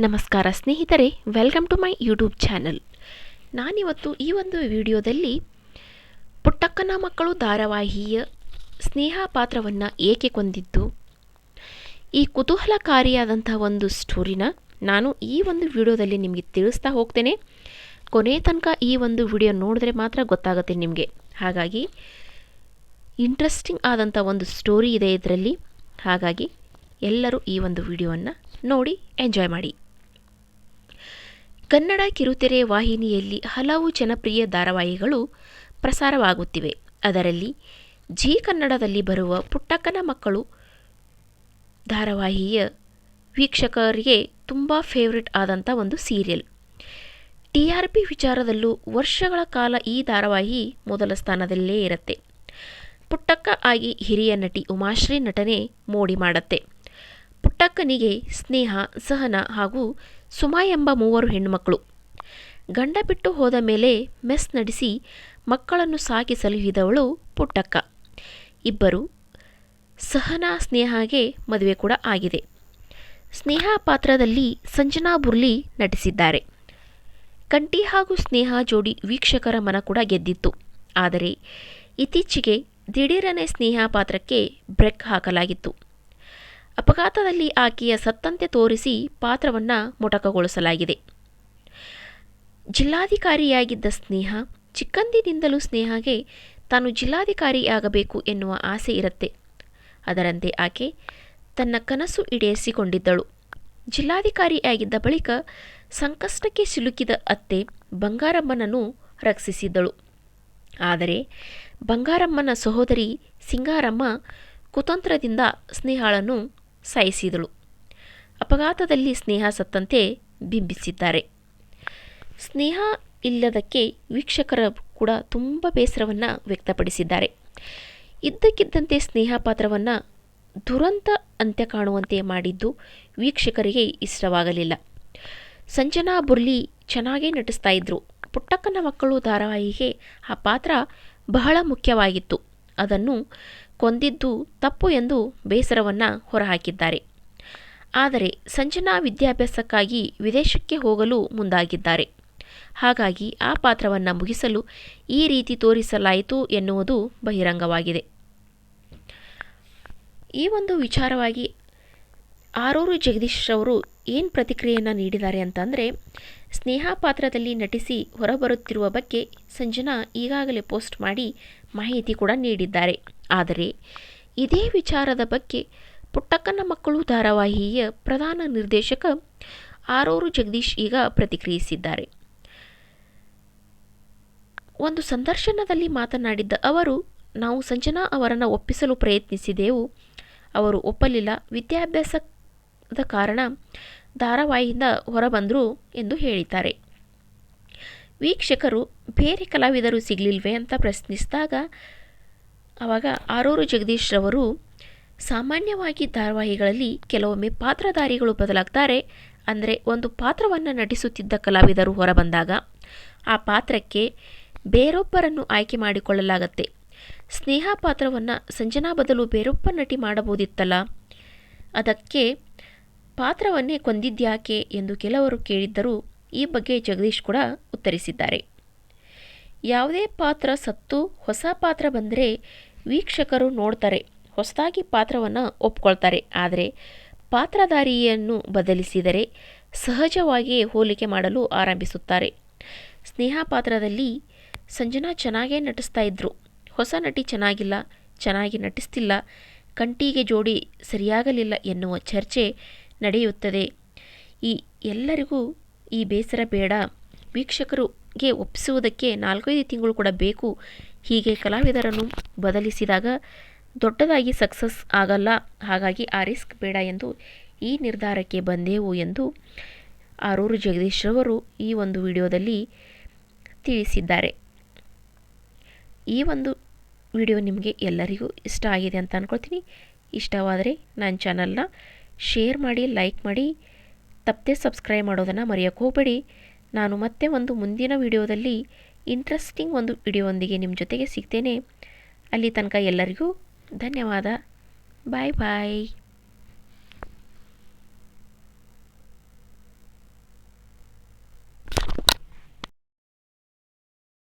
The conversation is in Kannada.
ನಮಸ್ಕಾರ ಸ್ನೇಹಿತರೆ welcome to my YouTube channel ನಾನಿವತ್ತು ಈ ಒಂದು ವಿಡಿಯೋದಲ್ಲಿ ಪುಟ್ಟಕ್ಕನ ಮಕ್ಕಳು ಧಾರಾವಾಹಿಯ ಸ್ನೇಹ ಪಾತ್ರವನ್ನು ಏಕೆ ಕೊಂದಿದ್ದು, ಈ ಕುತೂಹಲಕಾರಿಯಾದಂಥ ಒಂದು ಸ್ಟೋರಿನ ನಾನು ಈ ಒಂದು ವಿಡಿಯೋದಲ್ಲಿ ನಿಮಗೆ ತಿಳಿಸ್ತಾ ಹೋಗ್ತೇನೆ. ಕೊನೆ ತನಕ ಈ ಒಂದು ವಿಡಿಯೋ ನೋಡಿದ್ರೆ ಮಾತ್ರ ಗೊತ್ತಾಗುತ್ತೆ ನಿಮಗೆ. ಹಾಗಾಗಿ ಇಂಟ್ರೆಸ್ಟಿಂಗ್ ಆದಂಥ ಒಂದು ಸ್ಟೋರಿ ಇದೆ ಇದರಲ್ಲಿ. ಹಾಗಾಗಿ, ಎಲ್ಲರೂ ಈ ಒಂದು ವಿಡಿಯೋವನ್ನು ನೋಡಿ ಎಂಜಾಯ್ ಮಾಡಿ. ಕನ್ನಡ ಕಿರುತೆರೆ ವಾಹಿನಿಯಲ್ಲಿ ಹಲವು ಜನಪ್ರಿಯ ಧಾರಾವಾಹಿಗಳು ಪ್ರಸಾರವಾಗುತ್ತಿವೆ. ಅದರಲ್ಲಿ ಜಿ ಕನ್ನಡದಲ್ಲಿ ಬರುವ ಪುಟ್ಟಕ್ಕನ ಮಕ್ಕಳು ಧಾರಾವಾಹಿಯ ವೀಕ್ಷಕರಿಗೆ ತುಂಬ ಫೇವ್ರೆಟ್ ಆದಂಥ ಒಂದು ಸೀರಿಯಲ್. ಟಿ ಆರ್ ಪಿ ವಿಚಾರದಲ್ಲೂ ವರ್ಷಗಳ ಕಾಲ ಈ ಧಾರಾವಾಹಿ ಮೊದಲ ಸ್ಥಾನದಲ್ಲೇ ಇರುತ್ತೆ. ಪುಟ್ಟಕ್ಕ ಆಗಿ ಹಿರಿಯ ನಟಿ ಉಮಾಶ್ರೀ ನಟನೆ ಮೋಡಿ ಮಾಡುತ್ತೆ. ಪುಟ್ಟಕ್ಕನಿಗೆ ಸ್ನೇಹ, ಸಹನ ಹಾಗೂ ಸುಮಾ ಎಂಬ ಮೂವರು ಹೆಣ್ಣುಮಕ್ಕಳು. ಗಂಡ ಬಿಟ್ಟು ಹೋದ ಮೇಲೆ ಮೆಸ್ ನಡೆಸಿ ಮಕ್ಕಳನ್ನು ಸಾಕಿ ಸಲುಹಿದವಳು ಪುಟ್ಟಕ್ಕ. ಇಬ್ಬರು ಸಹನಾ ಸ್ನೇಹಾಗೆ ಮದುವೆ ಕೂಡ ಆಗಿದೆ. ಸ್ನೇಹ ಪಾತ್ರದಲ್ಲಿ ಸಂಜನಾ ಬುರ್ಲಿ ನಟಿಸಿದ್ದಾರೆ. ಕಂಠಿ ಹಾಗೂ ಸ್ನೇಹ ಜೋಡಿ ವೀಕ್ಷಕರ ಮನ ಕೂಡ ಗೆದ್ದಿತ್ತು. ಆದರೆ ಇತ್ತೀಚೆಗೆ ದಿಢೀರನೆ ಸ್ನೇಹ ಪಾತ್ರಕ್ಕೆ ಬ್ರೇಕ್ ಹಾಕಲಾಗಿತ್ತು. ಅಪಘಾತದಲ್ಲಿ ಆಕೆಯ ಸತ್ತಂತೆ ತೋರಿಸಿ ಪಾತ್ರವನ್ನು ಮೊಟಕಗೊಳಿಸಲಾಗಿದೆ. ಜಿಲ್ಲಾಧಿಕಾರಿಯಾಗಿದ್ದ ಸ್ನೇಹ, ಚಿಕ್ಕಂದಿನಿಂದಲೂ ಸ್ನೇಹಗೆ ತಾನು ಜಿಲ್ಲಾಧಿಕಾರಿಯಾಗಬೇಕು ಎನ್ನುವ ಆಸೆ ಇರುತ್ತೆ. ಅದರಂತೆ ಆಕೆ ತನ್ನ ಕನಸು ಈಡೇರಿಸಿಕೊಂಡಿದ್ದಳು. ಜಿಲ್ಲಾಧಿಕಾರಿಯಾಗಿದ್ದ ಬಳಿಕ ಸಂಕಷ್ಟಕ್ಕೆ ಸಿಲುಕಿದ ಅತ್ತೆ ಬಂಗಾರಮ್ಮನನ್ನು ರಕ್ಷಿಸಿದ್ದಳು. ಆದರೆ ಬಂಗಾರಮ್ಮನ ಸಹೋದರಿ ಸಿಂಗಾರಮ್ಮ ಕುತಂತ್ರದಿಂದ ಸ್ನೇಹಾಳನ್ನು ಸಾಯಿಸಿದಳು ಅಪಘಾತದಲ್ಲಿ ಸ್ನೇಹ ಸತ್ತಂತೆ ಬಿಂಬಿಸಿದ್ದಾರೆ. ಸ್ನೇಹ ಇಲ್ಲದಕ್ಕೆ ವೀಕ್ಷಕರ ಕೂಡ ತುಂಬ ಬೇಸರವನ್ನು ವ್ಯಕ್ತಪಡಿಸಿದ್ದಾರೆ. ಇದ್ದಕ್ಕಿದ್ದಂತೆ ಸ್ನೇಹ ಪಾತ್ರವನ್ನು ದುರಂತ ಅಂತ್ಯ ಕಾಣುವಂತೆ ಮಾಡಿದ್ದು ವೀಕ್ಷಕರಿಗೆ ಇಷ್ಟವಾಗಲಿಲ್ಲ. ಸಂಜನಾ ಬುರ್ಲಿ ಚೆನ್ನಾಗೇ ನಟಿಸ್ತಾ ಇದ್ರು. ಪುಟ್ಟಕ್ಕನ ಮಕ್ಕಳು ಧಾರಾವಾಹಿಗೆ ಆ ಪಾತ್ರ ಬಹಳ ಮುಖ್ಯವಾಗಿತ್ತು. ಅದನ್ನು ಕೊಂದಿದ್ದು ತಪ್ಪು ಎಂದು ಬೇಸರವನ್ನು ಹೊರಹಾಕಿದ್ದಾರೆ. ಆದರೆ ಸಂಜನಾ ವಿದ್ಯಾಭ್ಯಾಸಕ್ಕಾಗಿ ವಿದೇಶಕ್ಕೆ ಹೋಗಲು ಮುಂದಾಗಿದ್ದಾರೆ. ಹಾಗಾಗಿ ಆ ಪಾತ್ರವನ್ನು ಮುಗಿಸಲು ಈ ರೀತಿ ತೋರಿಸಲಾಯಿತು ಎನ್ನುವುದು ಬಹಿರಂಗವಾಗಿದೆ. ಈ ಒಂದು ವಿಚಾರವಾಗಿ ಆರೂರು ಜಗದೀಶ್ ಅವರು ಏನು ಪ್ರತಿಕ್ರಿಯೆಯನ್ನು ನೀಡಿದ್ದಾರೆ ಅಂತಂದರೆ, ಸ್ನೇಹ ಪಾತ್ರದಲ್ಲಿ ನಟಿಸಿ ಹೊರಬರುತ್ತಿರುವ ಬಗ್ಗೆ ಸಂಜನಾ ಈಗಾಗಲೇ ಪೋಸ್ಟ್ ಮಾಡಿ ಮಾಹಿತಿ ಕೂಡ ನೀಡಿದ್ದಾರೆ. ಆದರೆ, ಇದೇ ವಿಚಾರದ ಬಗ್ಗೆ ಪುಟ್ಟಕ್ಕನ ಮಕ್ಕಳು ಧಾರಾವಾಹಿಯ ಪ್ರಧಾನ ನಿರ್ದೇಶಕ ಆರೂರು ಜಗದೀಶ್ ಈಗ ಪ್ರತಿಕ್ರಿಯಿಸಿದ್ದಾರೆ. ಒಂದು ಸಂದರ್ಶನದಲ್ಲಿ ಮಾತನಾಡಿದ್ದ ಅವರು, ನಾವು ಸಂಜನಾ ಅವರನ್ನು ಒಪ್ಪಿಸಲು ಪ್ರಯತ್ನಿಸಿದೆವು. ಅವರು ಒಪ್ಪಲಿಲ್ಲ. ವಿದ್ಯಾಭ್ಯಾಸದ ಕಾರಣ ಧಾರಾವಾಹಿಯಿಂದ ಹೊರಬಂದರು ಎಂದು ಹೇಳಿದ್ದಾರೆ. ವೀಕ್ಷಕರು ಬೇರೆ ಕಲಾವಿದರು ಸಿಗಲಿಲ್ವೇ ಅಂತ ಪ್ರಶ್ನಿಸಿದಾಗ ಆವಾಗ ಆರೂರು ಜಗದೀಶ್ ರವರು, ಸಾಮಾನ್ಯವಾಗಿ ಧಾರಾವಾಹಿಗಳಲ್ಲಿ ಕೆಲವೊಮ್ಮೆ ಪಾತ್ರಧಾರಿಗಳು ಬದಲಾಗ್ತಾರೆ. ಅಂದರೆ ಒಂದು ಪಾತ್ರವನ್ನು ನಟಿಸುತ್ತಿದ್ದ ಕಲಾವಿದರು ಹೊರಬಂದಾಗ ಆ ಪಾತ್ರಕ್ಕೆ ಬೇರೊಬ್ಬರನ್ನು ಆಯ್ಕೆ ಮಾಡಿಕೊಳ್ಳಲಾಗತ್ತೆ. ಸ್ನೇಹ ಪಾತ್ರವನ್ನು ಸಂಜನಾ ಬದಲು ಬೇರೊಬ್ಬ ನಟಿ ಮಾಡಬಹುದಿತ್ತಲ್ಲ. ಅದಕ್ಕೆ ಪಾತ್ರವನ್ನೇ ಕೊಂದಿದ್ಯಾಕೆ ಎಂದು ಕೆಲವರು ಕೇಳಿದ್ದರೂ ಈ ಬಗ್ಗೆ ಜಗದೀಶ್ ಕೂಡ ಉತ್ತರಿಸಿದ್ದಾರೆ. ಯಾವುದೇ ಪಾತ್ರ ಸತ್ತು ಹೊಸ ಪಾತ್ರ ಬಂದರೆ ವೀಕ್ಷಕರು ನೋಡ್ತಾರೆ, ಹೊಸದಾಗಿ ಪಾತ್ರವನ್ನು ಒಪ್ಕೊಳ್ತಾರೆ. ಆದರೆ ಪಾತ್ರಧಾರಿಯನ್ನು ಬದಲಿಸಿದರೆ ಸಹಜವಾಗಿಯೇ ಹೋಲಿಕೆ ಮಾಡಲು ಆರಂಭಿಸುತ್ತಾರೆ. ಸ್ನೇಹ ಪಾತ್ರದಲ್ಲಿ ಸಂಜನಾ ಚೆನ್ನಾಗೇ ನಟಿಸ್ತಾ ಇದ್ರು. ಹೊಸ ನಟಿ ಚೆನ್ನಾಗಿಲ್ಲ, ಚೆನ್ನಾಗಿ ನಟಿಸ್ತಿಲ್ಲ, ಕಂಟಿಗೆ ಜೋಡಿ ಸರಿಯಾಗಲಿಲ್ಲ ಎನ್ನುವ ಚರ್ಚೆ ನಡೆಯುತ್ತದೆ. ಈ ಎಲ್ಲರಿಗೂ ಈ ಬೇಸರ ಬೇಡ. ವೀಕ್ಷಕರಿಗೆ ಒಪ್ಪಿಸುವುದಕ್ಕೆ ನಾಲ್ಕೈದು ತಿಂಗಳು ಕೂಡ ಬೇಕು. ಹೀಗೆ ಕಲಾವಿದರನ್ನು ಬದಲಿಸಿದಾಗ ದೊಡ್ಡದಾಗಿ ಸಕ್ಸಸ್ ಆಗಲ್ಲ. ಹಾಗಾಗಿ ಆ ರಿಸ್ಕ್ ಬೇಡ ಎಂದು ಈ ನಿರ್ಧಾರಕ್ಕೆ ಬಂದೆವು ಎಂದು ಆರೂರು ಜಗದೀಶ್ ರವರು ಈ ಒಂದು ವಿಡಿಯೋದಲ್ಲಿ ತಿಳಿಸಿದ್ದಾರೆ. ಈ ಒಂದು ವಿಡಿಯೋ ನಿಮಗೆ ಎಲ್ಲರಿಗೂ ಇಷ್ಟ ಆಗಿದೆ ಅಂತ ಅಂದ್ಕೊಳ್ತೀನಿ ಇಷ್ಟವಾದರೆ ನನ್ನ ಚಾನಲ್ನ ಶೇರ್ ಮಾಡಿ ಲೈಕ್ ಮಾಡಿ, ತಪ್ಪದೆ ಸಬ್ಸ್ಕ್ರೈಬ್ ಮಾಡೋದನ್ನು ಮರೆಯೋಕ್ಕೆ ಹೋಗಬೇಡಿ. ನಾನು ಮತ್ತೆ ಒಂದು ಮುಂದಿನ ವಿಡಿಯೋದಲ್ಲಿ ಇಂಟ್ರೆಸ್ಟಿಂಗ್ ಒಂದು ವಿಡಿಯೋವೊಂದಿಗೆ ನಿಮ್ಮ ಜೊತೆಗೆ ಸಿಗ್ತೇನೆ. ಅಲ್ಲಿ ತನಕ ಎಲ್ಲರಿಗೂ ಧನ್ಯವಾದ. ಬಾಯ್ ಬಾಯ್